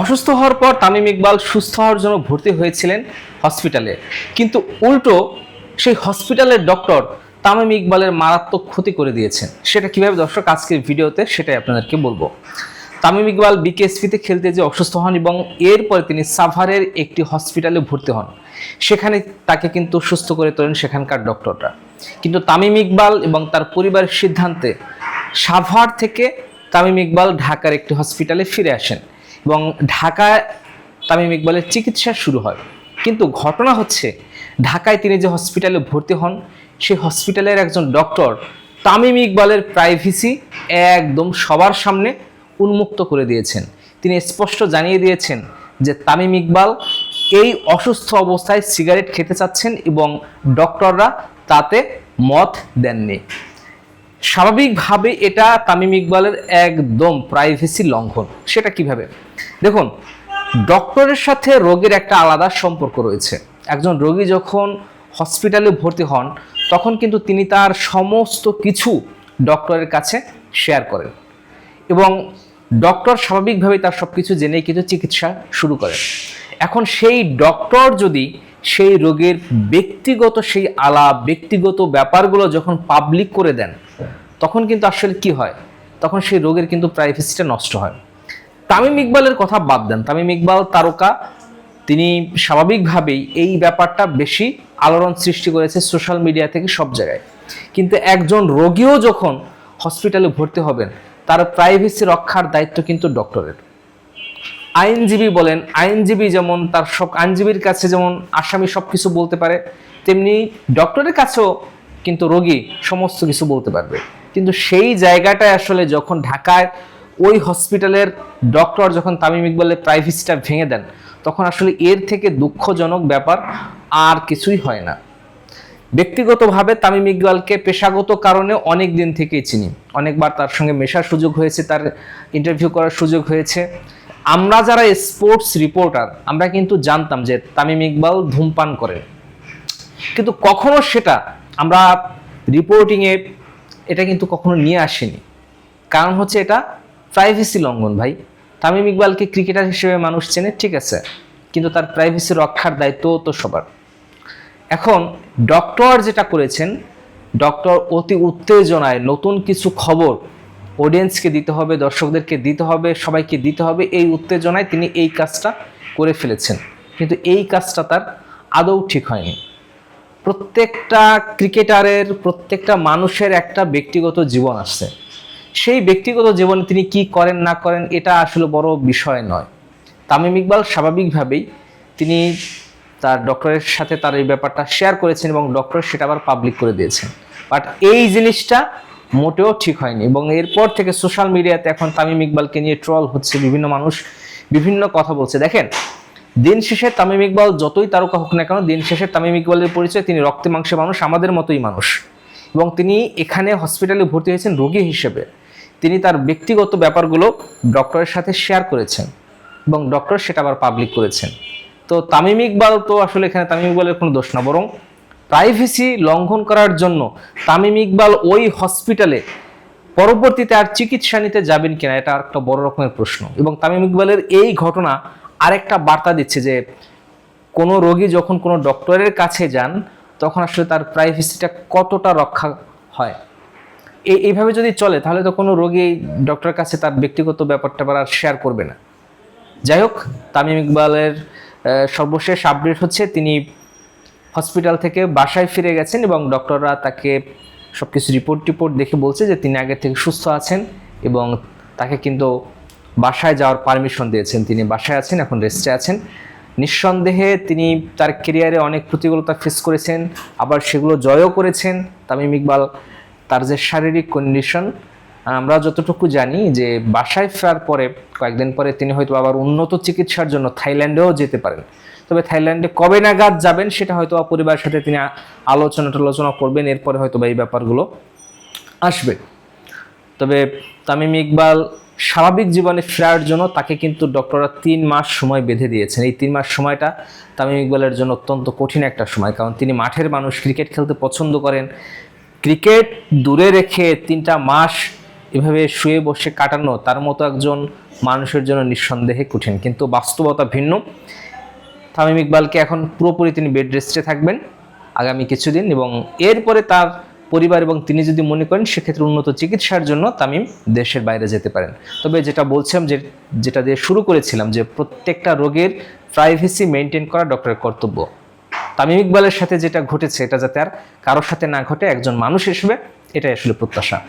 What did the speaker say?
অসুস্থ হওয়ার পর তামিম ইকবাল সুস্থ হওয়ার জন্য ভর্তি হয়েছিলেন হসপিটালে। কিন্তু উল্টো সেই হসপিটালের ডক্টর তামিম ইকবালের মারাত্মক ক্ষতি করে দিয়েছেন। সেটা কীভাবে দর্শক, আজকের ভিডিওতে সেটাই আপনাদেরকে বলব। তামিম ইকবাল বিকেএসপিতে খেলতে যে অসুস্থ হন এবং এরপরে তিনি সাভারের একটি হসপিটালে ভর্তি হন। সেখানে তাকে কিন্তু সুস্থ করে তোলেন সেখানকার ডক্টররা। কিন্তু তামিম ইকবাল এবং তার পরিবারের সিদ্ধান্তে সাভার থেকে তামিম ইকবাল ঢাকার একটি হসপিটালে ফিরে আসেন। এবং ঢাকায় তামিম ইকবালের চিকিৎসা শুরু হয়। কিন্তু ঘটনা হচ্ছে, ঢাকায় তিনি যে হসপিটালে ভর্তি হন, সেই হসপিটালের একজন ডক্টর তামিম ইকবালের প্রাইভেসি একদম সবার সামনে উন্মুক্ত করে দিয়েছেন। তিনি স্পষ্ট জানিয়ে দিয়েছেন যে তামিম ইকবাল এই অসুস্থ অবস্থায় সিগারেট খেতে চাচ্ছেন এবং ডক্টররা তাতে মত দেননি। স্বাভাবিকভাবে এটা তামিম ইকবালের একদম প্রাইভেসি লঙ্ঘন। সেটা কীভাবে? দেখুন ডক্টরের সাথে রোগীর একটা আলাদা সম্পর্ক রয়েছে। একজন রোগী যখন হসপিটালে ভর্তি হন, তখন কিন্তু তিনি তার সমস্ত কিছু ডক্টরের কাছে শেয়ার করেন এবং ডক্টর স্বাভাবিকভাবেই তার সব কিছু জেনে কিন্তু চিকিৎসা শুরু করেন। এখন সেই ডক্টর যদি সেই রোগের ব্যক্তিগত সেই আলাপ, ব্যক্তিগত ব্যাপারগুলো যখন পাবলিক করে দেন তখন কিন্তু আসলে কি হয়? তখন সেই রোগের কিন্তু প্রাইভেসিটা নষ্ট হয়। তামিম ইকবালের কথা বাদ দেন। তামিম ইকবাল তারকা, তিনি স্বাভাবিকভাবেই এই ব্যাপারটা বেশি আলোড়ন সৃষ্টি করেছে সোশ্যাল মিডিয়া থেকে সব জায়গায়। কিন্তু একজন রোগীও যখন হসপিটালে ভর্তি হবেন, তার প্রাইভেসি রক্ষার দায়িত্ব কিন্তু ডক্টরের আইনজীবী বলেন, আইনজীবী যেমন তার সব আইনজীবীর কাছে যেমন আসামি সব কিছু বলতে পারে, তেমনি ডক্টরের কাছেও কিন্তু রোগী সমস্ত কিছু বলতে পারবে। কিন্তু সেই জায়গাটায় আসলে যখন ঢাকায় ওই হসপিটালের ডক্টর যখন তামিম ইকবালের প্রাইভেসিটা ভেঙে দেন, তখন আসলে এর থেকে দুঃখজনক ব্যাপার আর কিছুই হয় না। ব্যক্তিগতভাবে তামিম ইকবালকে পেশাগত কারণে অনেক দিন থেকেই চিনি। অনেকবার তার সঙ্গে মেশার সুযোগ হয়েছে, তার ইন্টারভিউ করার সুযোগ হয়েছে। আমরা যারা স্পোর্টস রিপোর্টার আমরা কিন্তু জানতাম যে তামিম ইকবাল ধূমপান করে। কিন্তু কখনো সেটা আমরা রিপোর্টিংয়ে এটা কিন্তু কখনো নিয়ে আসেনি। কারণ হচ্ছে এটা প্রাইভেসি লঙ্ঘন ভাই। তামিম ইকবালকে ক্রিকেটার হিসেবে মানুষ চেনে, ঠিক আছে। কিন্তু তার প্রাইভেসি রক্ষার দায়িত্ব তো সবার। এখন ডক্টর যেটা করেছেন ডক্টর অতি উত্তেজনায় নতুন কিছু খবর অডিয়েন্সকে দিতে হবে, দর্শকদেরকে দিতে হবে, সবাইকে দিতে হবে, এই উত্তেজনায় তিনি এই কাজটা করে ফেলেছেন। কিন্তু এই কাজটা তার আদৌ ঠিক হয়নি। প্রত্যেকটা ক্রিকেটারের, প্রত্যেকটা মানুষের একটা ব্যক্তিগত জীবন আছে। সেই ব্যক্তিগত জীবনে তিনি কি করেন, না করেন, এটা আসলে বড় বিষয় নয়। তামিম ইকবাল স্বাভাবিকভাবেই তিনি তার ডক্টরের সাথে তার এই ব্যাপারটা শেয়ার করেছেন এবং ডক্টর সেটা আবার পাবলিক করে দিয়েছেন। বাট এই জিনিসটা মোটেও ঠিক হয়নি এবং এরপর থেকে সোশ্যাল মিডিয়াতে এখন তামিম ইকবালকে নিয়ে ট্রল হচ্ছে, বিভিন্ন মানুষ বিভিন্ন কথা বলছে। দেখেন দিন শেষে তামিম ইকবাল যতই তারকা হোক না কেন, দিন শেষে তামিম ইকবালের পরিচয়, তিনি রক্তে মাংসে মানুষ, আমাদের মতোই মানুষ। এবং তিনি এখানে হসপিটালে ভর্তি হয়েছেন রোগী হিসেবে। তিনি তার ব্যক্তিগত ব্যাপারগুলো ডক্টরের সাথে শেয়ার করেছেন এবং ডক্টর সেটা আবার পাবলিক করেছেন। তো তামিম ইকবাল তো আসলে এখানে তামিম ইকবালের কোনো দোষ না, বরং প্রাইভেসি লঙ্ঘন করার জন্য তামিম ইকবাল ওই হসপিটালে পরবর্তীতে আর চিকিৎসা নিতে যাবেন কিনা, এটা একটা বড় রকমের প্রশ্ন। এবং তামিম ইকবালের এই ঘটনা আরেকটা বার্তা দিচ্ছে যে, কোনো রোগী যখন কোনো ডক্টরের কাছে যান, তখন আসলে তার প্রাইভেসিটা কতটা রক্ষা হয়? এই এইভাবে যদি চলে, তাহলে তো কোনো রোগী ডক্টরের কাছে তার ব্যক্তিগত ব্যাপারটা আর শেয়ার করবে না। যাই হোক, তামিম ইকবালের সর্বশেষ আপডেট হচ্ছে, তিনি হসপিটাল থেকে বাসায় ফিরে গেছেন এবং ডক্টররা তাকে সব কিছু রিপোর্ট টিপোর্ট দেখে বলছে যে, তিনি আগের থেকে সুস্থ আছেন এবং তাকে কিন্তু বাসায় যাওয়ার পারমিশন দিয়েছেন। তিনি বাসায় আছেন, এখন রেস্টে আছেন। নিঃসন্দেহে তিনি তার কেরিয়ারে অনেক প্রতিকূলতা ফেস করেছেন, আবার সেগুলো জয়ও করেছেন। তামিম ইকবাল, তার যে শারীরিক কন্ডিশন আমরা যতটুকু জানি যে বাসায় ফেরার পরে, কয়েকদিন পরে তিনি হয়তো আবার উন্নত চিকিৎসার জন্য থাইল্যান্ডেও যেতে পারেন। তবে থাইল্যান্ডে কবে নাগাদ যাবেন, সেটা হয়তো পরিবারের সাথে তিনি আলোচনা টালোচনা করবেন, এরপরে হয়তো বা এই ব্যাপারগুলো আসবে। তবে তামিম ইকবাল স্বাভাবিক জীবনে ফেরার জন্য তাকে কিন্তু ডক্টররা তিন মাস সময় বেঁধে দিয়েছেন। এই তিন মাস সময়টা তামিম ইকবালের জন্য অত্যন্ত কঠিন একটা সময়, কারণ তিনি মাঠের মানুষ, ক্রিকেট খেলতে পছন্দ করেন। ক্রিকেট দূরে রেখে তিনটা মাস এভাবে শুয়ে বসে কাটানো তার মতো একজন মানুষের জন্য নিঃসন্দেহে কঠিন, কিন্তু বাস্তবতা ভিন্ন। তামিম ইকবালকে এখন পুরোপুরি তিনি বেড রেস্টে থাকবেন আগামী কিছুদিন এবং এরপরে তার পরিবার এবং তিনি যদি মনে করেন সেক্ষেত্রে উন্নত চিকিৎসার জন্য তামিম দেশের বাইরে যেতে পারেন। তবে যেটা বলছিলাম যে, যেটা দিয়ে শুরু করেছিলাম যে, প্রত্যেকটা রোগের প্রাইভেসি মেনটেন করা ডক্টরের কর্তব্য। তামিম ইকবালের সাথে যেটা ঘটেছে, এটা যাতে আর কারোর সাথে না ঘটে, একজন মানুষ হিসেবে এটাই আসলে প্রত্যাশা।